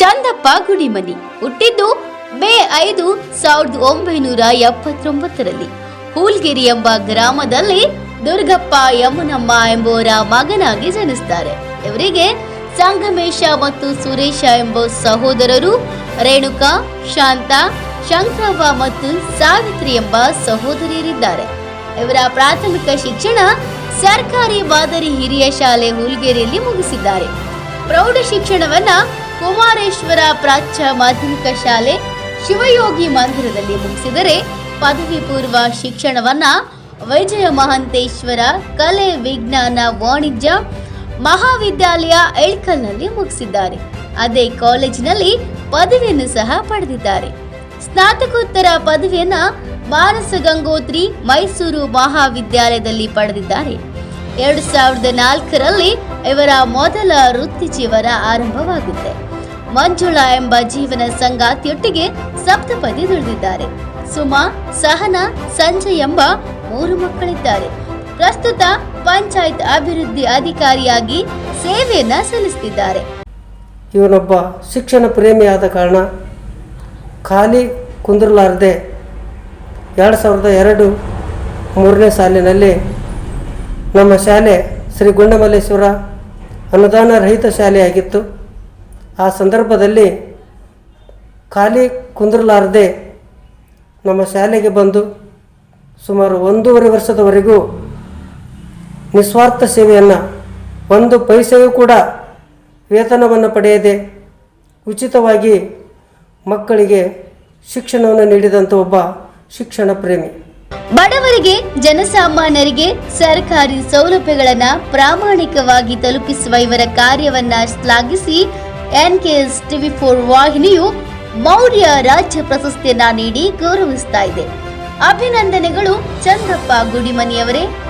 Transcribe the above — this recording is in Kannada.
ಚಂದಪ್ಪ ಗುಡಿಮನಿ ಹುಟ್ಟಿದ್ದು ಮೇ ಐದು ಸಾವಿರದ ಒಂಬೈನೂರ ಎಪ್ಪತ್ತೊಂಬತ್ತರಲ್ಲಿ. ಹೂಲ್ಗಿರಿ ಎಂಬ ಗ್ರಾಮದಲ್ಲಿ ದುರ್ಗಪ್ಪ ಯಮುನಮ್ಮ ಎಂಬುವರ ಮಗನಾಗಿ ಜನಿಸ್ತಾರೆ. ಇವರಿಗೆ ಸಂಗಮೇಶ ಮತ್ತು ಸುರೇಶ ಎಂಬ ಸಹೋದರರು ರೇಣುಕಾ, ಶಾಂತ, ಶಂಕರವ್ವ ಮತ್ತು ಸಾವಿತ್ರಿ ಎಂಬ ಸಹೋದರಿಯರಿದ್ದಾರೆ. ಇವರ ಪ್ರಾಥಮಿಕ ಶಿಕ್ಷಣ ಸರ್ಕಾರಿ ಮಾದರಿ ಹಿರಿಯ ಶಾಲೆ ಹುಲ್ಗೇರಿಯಲ್ಲಿ ಮುಗಿಸಿದ್ದಾರೆ. ಪ್ರೌಢ ಶಿಕ್ಷಣವನ್ನ ಕುಮಾರೇಶ್ವರ ಪ್ರಾಚ್ಯ ಮಾಧ್ಯಮಿಕ ಶಾಲೆ ಶಿವಯೋಗಿ ಮಂದಿರದಲ್ಲಿ ಮುಗಿಸಿದರೆ ಪದವಿ ಪೂರ್ವ ಶಿಕ್ಷಣವನ್ನ ವೈಜಯ ಮಹಂತೇಶ್ವರ ಕಲೆ ವಿಜ್ಞಾನ ವಾಣಿಜ್ಯ ಮಹಾವಿದ್ಯಾಲಯ ಎಳ್ಕಲ್ನಲ್ಲಿ ಮುಗಿಸಿದ್ದಾರೆ. ಅದೇ ಕಾಲೇಜಿನಲ್ಲಿ ಪದವಿಯನ್ನು ಸಹ ಪಡೆದಿದ್ದಾರೆ. ಸ್ನಾತಕೋತ್ತರ ಪದವಿಯನ್ನ ಮಾನಸ ಗಂಗೋತ್ರಿ ಮೈಸೂರು ಮಹಾವಿದ್ಯಾಲಯದಲ್ಲಿ ಪಡೆದಿದ್ದಾರೆ. ಎರಡು ಸಾವಿರದ ನಾಲ್ಕರಲ್ಲಿ ಇವರ ಮೊದಲ ವೃತ್ತಿ ಜೀವನ ಆರಂಭವಾಗುತ್ತೆ. ಮಂಜುಳಾ ಎಂಬ ಜೀವನ ಸಂಗಾತಿಯೊಟ್ಟಿಗೆ ಸಪ್ತಪದಿ ದುಡಿದಿದ್ದಾರೆ. ಸುಮಾ, ಸಹನಾ, ಸಂಜಯ್ ಎಂಬ ಮೂರು ಮಕ್ಕಳಿದ್ದಾರೆ. ಪ್ರಸ್ತುತ ಪಂಚಾಯತ್ ಅಭಿವೃದ್ಧಿ ಅಧಿಕಾರಿಯಾಗಿ ಸೇವೆಯನ್ನ ಸಲ್ಲಿಸುತ್ತಿದ್ದಾರೆ ಇವನೊಬ್ಬ ಶಿಕ್ಷಣ ಪ್ರೇಮಿಯಾದ ಕಾರಣ ಖಾಲಿ ಕುಂದಿರಲಾರದೆ ಎರಡು ಸಾವಿರದ ಎರಡು ಮೂರನೇ ಸಾಲಿನಲ್ಲಿ ನಮ್ಮ ಶಾಲೆ ಶ್ರೀ ಗುಂಡಮಲ್ಲೇಶ್ವರ ಅನುದಾನ ರಹಿತ ಶಾಲೆಯಾಗಿತ್ತು. ಆ ಸಂದರ್ಭದಲ್ಲಿ ಖಾಲಿ ಕುಂದಿರಲಾರದೆ ನಮ್ಮ ಶಾಲೆಗೆ ಬಂದು ಸುಮಾರು ಒಂದೂವರೆ ವರ್ಷದವರೆಗೂ ನಿಸ್ವಾರ್ಥ ಸೇವೆಯನ್ನು, ಒಂದು ಪೈಸೆಯೂ ಕೂಡ ವೇತನವನ್ನು ಪಡೆಯದೆ ಉಚಿತವಾಗಿ ಮಕ್ಕಳಿಗೆ ಶಿಕ್ಷಣವನ್ನು ನೀಡಿದಂಥ ಒಬ್ಬ ಶಿಕ್ಷಣ ಪ್ರೇಮಿ. ಬಡವರಿಗೆ, ಜನಸಾಮಾನ್ಯರಿಗೆ ಸರ್ಕಾರಿ ಸೌಲಭ್ಯಗಳನ್ನು ಪ್ರಾಮಾಣಿಕವಾಗಿ ತಲುಪಿಸುವ ಇವರ ಕಾರ್ಯವನ್ನ ಶ್ಲಾಘಿಸಿ ಎನ್ಕೆಎಸ್ ಟಿವಿ ಫೋರ್ ವಾಹಿನಿಯು ಮೌರ್ಯ ರಾಜ್ಯ ಪ್ರಶಸ್ತಿಯನ್ನ ನೀಡಿ ಗೌರವಿಸ್ತಾ ಇದೆ. ಅಭಿನಂದನೆಗಳು ಚಂದ್ರಪ್ಪ ಗುಡಿಮನಿಯವರೇ.